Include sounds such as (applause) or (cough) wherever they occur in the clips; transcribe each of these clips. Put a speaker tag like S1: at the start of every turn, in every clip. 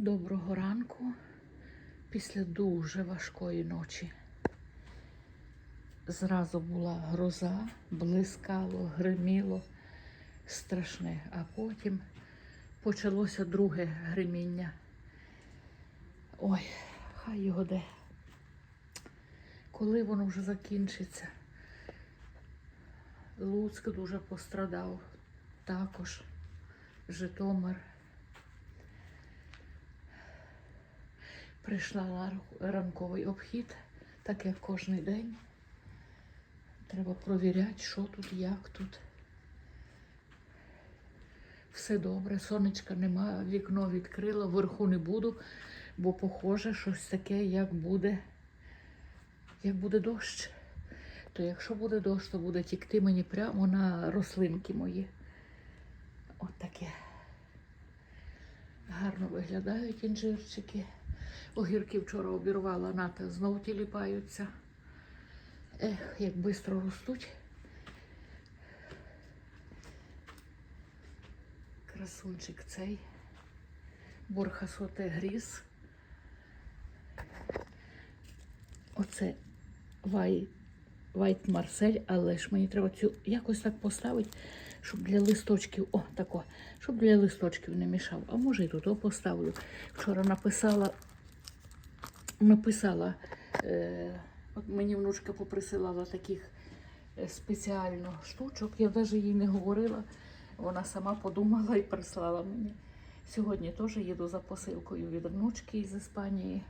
S1: Доброго ранку після дуже важкої ночі. Зразу була гроза, блискало, гриміло страшне, а потім почалося друге гриміння. Ой, хай його де. Коли воно вже закінчиться? Луцьк дуже пострадав, також Житомир. Прийшла на ранковий обхід, так як кожен день. Треба провіряти, що тут, як тут. Все добре, сонечка нема, вікно відкрила, вверху не буду, бо похоже щось таке, як буде, як буде дощ. То якщо буде дощ, то буде тікти мені прямо на рослинки мої. От таке. Гарно виглядають інжирчики. Огірки вчора обірвала ната, знов тіліпаються. Ех, як швидко ростуть. Красунчик цей. Борхасоте гріз. Оце вай, Вайт Марсель, але ж мені треба цю якось так поставити, щоб для листочків, о, тако, щоб для листочків не мішав. А може і тут поставлю. Вчора написала написала, е, от мені внучка поприсилала таких е, спеціально штучок. Я навіть їй не говорила. Вона сама подумала і прислала мені. Сьогодні теж їду за посилкою від внучки з Іспанії.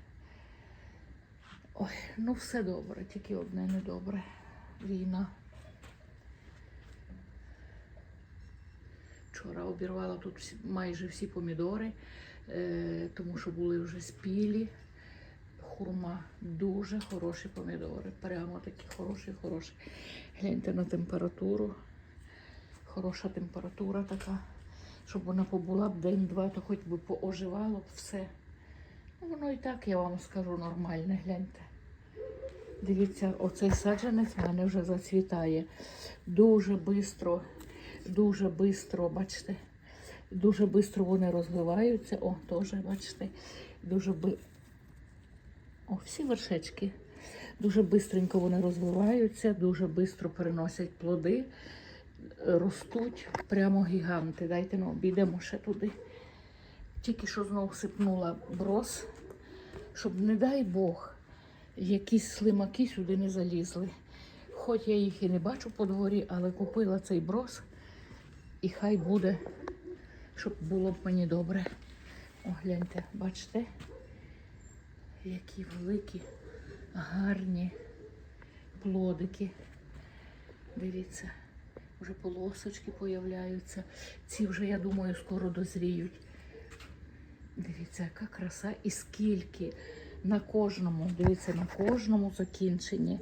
S1: Ой, ну все добре, тільки одне недобре. Війна. Вчора обірвала тут майже всі помідори, е, тому що були вже спілі. Хурма, дуже хороші помідори. Прямо такі хороші, хороші. Гляньте на температуру. Хороша температура така. Щоб вона побула б день-два, то хоч би пооживало б все. Ну, воно і так, я вам скажу, нормальне, гляньте. Дивіться, оцей саджанець в мене вже зацвітає. Дуже швидко, дуже швидко, бачите, дуже швидко вони розвиваються. О, теж, бачите, дуже. О, всі вершечки. Дуже швидко вони розвиваються, дуже швидко переносять плоди, ростуть прямо гіганти. Дайте ну, обійдемо ще туди. Тільки що знову сипнула брос, щоб, не дай Бог, якісь слимаки сюди не залізли. Хоч я їх і не бачу по дворі, але купила цей брос, і хай буде, щоб було б мені добре. О, гляньте, бачите, які великі, гарні плодики. Дивіться, вже полосочки появляються. Ці вже, я думаю, скоро дозріють. Дивіться, яка краса і скільки на кожному, дивіться, на кожному закінченні.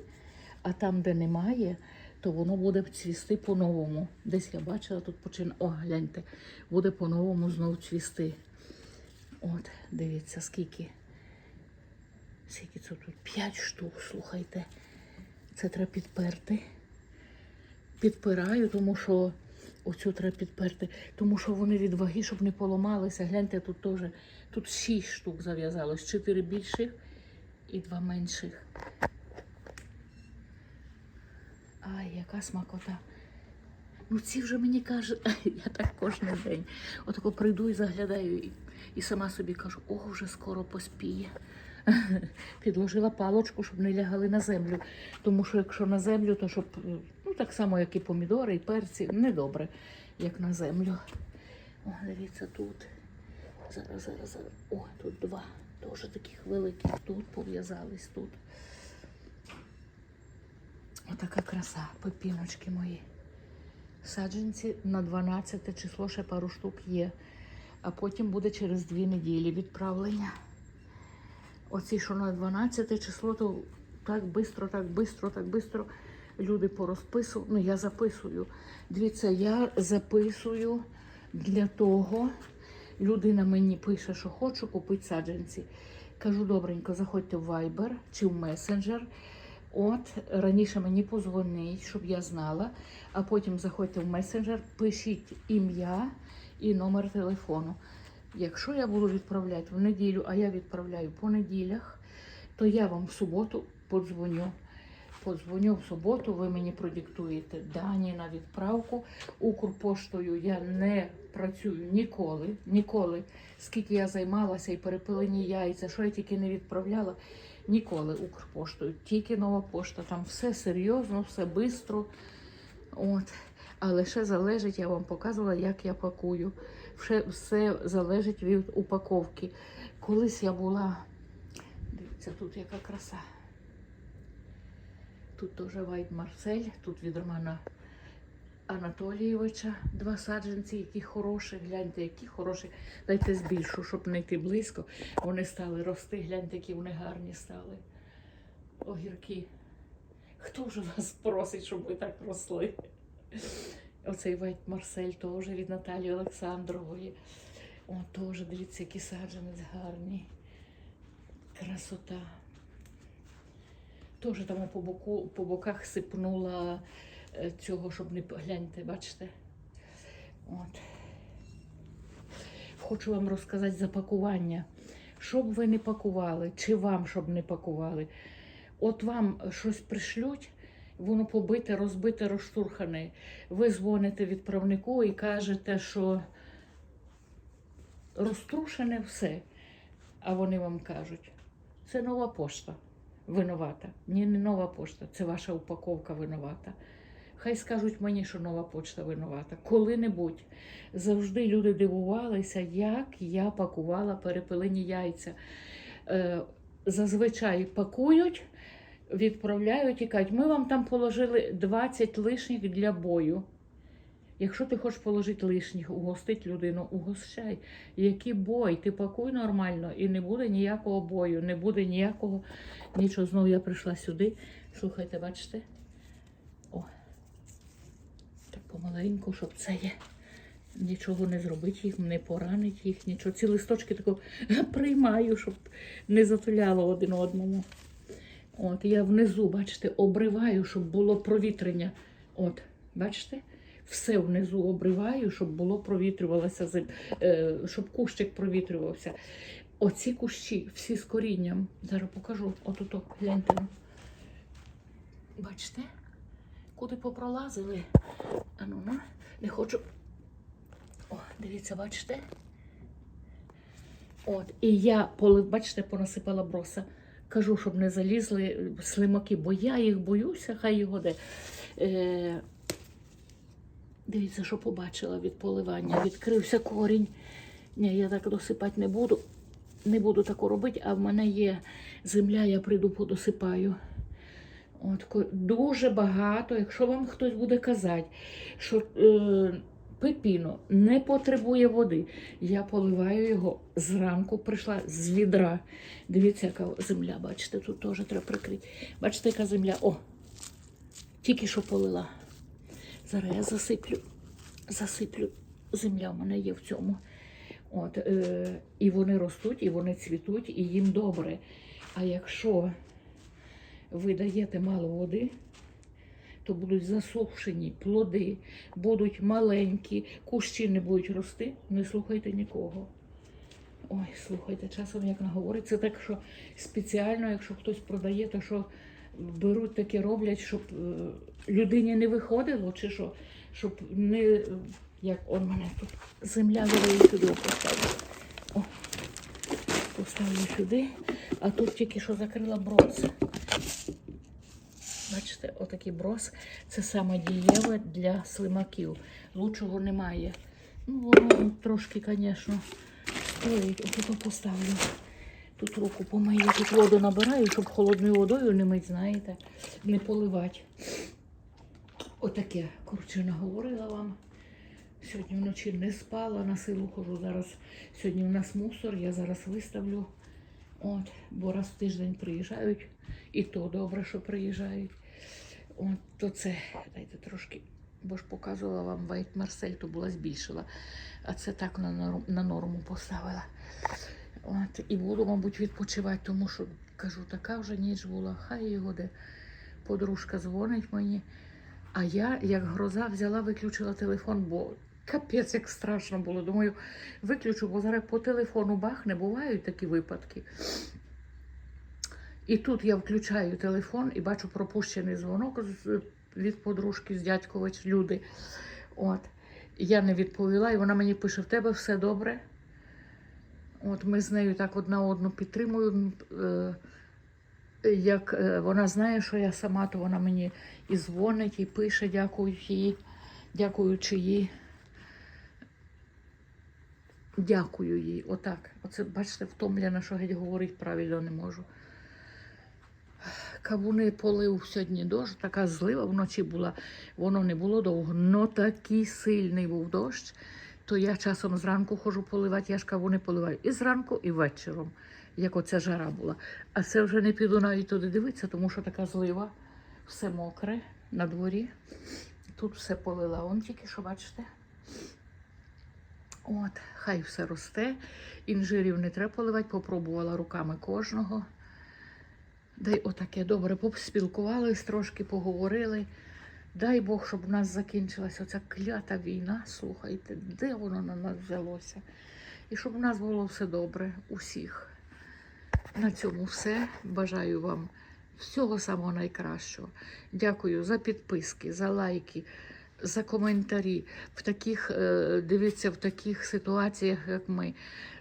S1: А там, де немає, то воно буде цвісти по-новому. Десь я бачила, тут починає. О, гляньте, буде по-новому знов цвісти. От, дивіться, скільки. Скільки це тут? П'ять штук, слухайте. Це треба підперти. Підпираю, тому що оцю треба підперти, тому що вони від ваги, щоб не поламалися. Гляньте, тут теж тут шість штук зав'язалось, чотири більших і два менших. Ай, яка смакота. Ну ці вже мені кажуть, (laughs) я так кожен день. Отако прийду і заглядаю і, і сама собі кажу, о, вже скоро поспіє. (laughs) Підложила палочку, щоб не лягали на землю. Тому що якщо на землю, то щоб, ну так само, як і помідори, і перці, недобре, як на землю. О, дивіться, тут. Зараз, зараз, зараз. О, тут два. Теж таких великих тут пов'язались тут. Отака краса, пепіночки мої. Саджанці на 12 число ще пару штук є. А потім буде через дві неділі відправлення. Оці, що на 12 число, то так швидко, так швидко, так швидко люди порозписували. Ну, я записую. Дивіться, я записую для того. Людина мені пише, що хочу купити саджанці. Кажу, добренько, заходьте в Viber чи в Messenger. От раніше мені позвонить, щоб я знала, а потім заходьте в месенджер, пишіть ім'я і номер телефону. Якщо я буду відправляти в неділю, а я відправляю по неділях, то я вам в суботу подзвоню. Подзвоню в суботу, ви мені продиктуєте дані на відправку. Укрпоштою я не працюю ніколи, ніколи. Скільки я займалася і перепилені яйця, що я тільки не відправляла, ніколи Укрпоштою. Тільки нова пошта. Там все серйозно, все швидко. Але ще залежить, я вам показувала, як я пакую. Все, все залежить від упаковки. Колись я була. Дивіться, тут яка краса. Тут теж Вайт Марсель, тут від Романа Анатолійовича два саджанці, які хороші. Гляньте, які хороші. Дайте збільшу, щоб не йти близько. Вони стали рости. Гляньте, які вони гарні стали. Огірки. Хто вже вас просить, щоб ви так росли? Оцей Вайт Марсель теж від Наталії Олександрової. О, теж, дивіться, який саджанець гарний. Красота. Теж там по, боку, по боках сипнула е, цього, щоб не гляньте, бачите? От. Хочу вам розказати за пакування. Що ви не пакували, чи вам щоб не пакували. От вам щось пришлють, воно побите, розбите, розштурхане. Ви дзвоните відправнику і кажете, що розтрушене все. А вони вам кажуть, це нова пошта винувата. Ні, не нова пошта, це ваша упаковка винувата. Хай скажуть мені, що нова почта винувата. Коли-небудь завжди люди дивувалися, як я пакувала перепилені яйця. Е, зазвичай пакують, відправляють і кажуть, ми вам там положили 20 лишніх для бою. Якщо ти хочеш положити лишніх, угостити людину, угощай. Який бой? Ти пакуй нормально і не буде ніякого бою, не буде ніякого нічого. Знову я прийшла сюди. Слухайте, бачите? О, так помаленьку, щоб це є. Нічого не зробити їх, не поранить їх, нічого. Ці листочки тако (laughs) приймаю, щоб не затуляло один одному. От, я внизу, бачите, обриваю, щоб було провітрення. От, бачите? Все внизу обриваю, щоб було провітрювалося, е, щоб кущик провітрювався. Оці кущі, всі з корінням. Зараз покажу. От ото, гляньте. Бачите? Куди попролазили? А ну, не хочу. О, дивіться, бачите? От, і я, бачите, понасипала броса. Кажу, щоб не залізли е, слимаки, бо я їх боюся, хай його де. Е, дивіться, що побачила від поливання. Відкрився корінь. Ні, я так досипати не буду. Не буду таку робити, а в мене є земля, я прийду подосипаю. От, дуже багато, якщо вам хтось буде казати, що е, пепіно не потребує води, я поливаю його зранку, прийшла з відра. Дивіться, яка земля, бачите, тут теж треба прикрити. Бачите, яка земля? О! Тільки що полила. Зараз я засиплю, засиплю. Земля в мене є в цьому. От, е, і вони ростуть, і вони цвітуть, і їм добре. А якщо ви даєте мало води, то будуть засушені плоди, будуть маленькі, кущі не будуть рости, не слухайте нікого. Ой, слухайте, часом як наговорить, це так, що спеціально, якщо хтось продає, то що беруть таке роблять, щоб е, людині не виходило, чи що, щоб не. е, Як он мене тут земля вирою сюди поставлю. О, поставлю сюди, а тут тільки що закрила брос. Бачите, отакий брос. Це саме дієве для слимаків. Лучшого немає. Ну, воно трошки, звісно, стоїть. Отут поставлю. Тут руку помию, тут воду набираю, щоб холодною водою не мить, знаєте, не поливати. Отаке, коротше, наговорила вам. Сьогодні вночі не спала, на силу хожу зараз. Сьогодні у нас мусор, я зараз виставлю. От, бо раз в тиждень приїжджають, і то добре, що приїжджають. От, то це, дайте трошки, бо ж показувала вам Вайт Марсель, то була збільшила. А це так на норму, на норму поставила. От, і буду, мабуть, відпочивати, тому що кажу, така вже ніч була, хай його де. Подружка дзвонить мені. А я, як гроза, взяла, виключила телефон, бо Капець, як страшно було. Думаю, виключу, бо зараз по телефону бахне, бувають такі випадки. І тут я включаю телефон і бачу пропущений дзвонок від подружки з дядькович, люди. От. Я не відповіла, і вона мені пише: в тебе все добре. От ми з нею так одна одну підтримуємо. Е, як е, вона знає, що я сама, то вона мені і дзвонить, і пише, дякуючи їй, дякуючи їй. Дякую їй. Отак. Оце, бачите, втомлена, що геть говорить правильно не можу. Кавуни полив сьогодні дощ, така злива вночі була, воно не було довго, но такий сильний був дощ, то я часом зранку ходжу поливати, я ж кавуни поливаю і зранку, і вечором, як оця жара була. А це вже не піду навіть туди дивитися, тому що така злива, все мокре на дворі. Тут все полила, он тільки що бачите. От, хай все росте. Інжирів не треба поливати, попробувала руками кожного. Дай отаке добре, поспілкувались, трошки поговорили. Дай Бог, щоб у нас закінчилася оця клята війна. Слухайте, де воно на нас взялося? І щоб у нас було все добре, усіх. На цьому все. Бажаю вам всього самого найкращого. Дякую за підписки, за лайки, за коментарі. В таких, е, дивіться, в таких ситуаціях, як ми,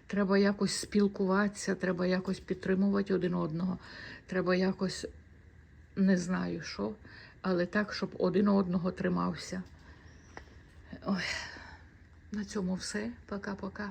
S1: треба якось спілкуватися, треба якось підтримувати один одного. Треба якось не знаю що, але так, щоб один одного тримався. Ой, на цьому все. Пока-пока.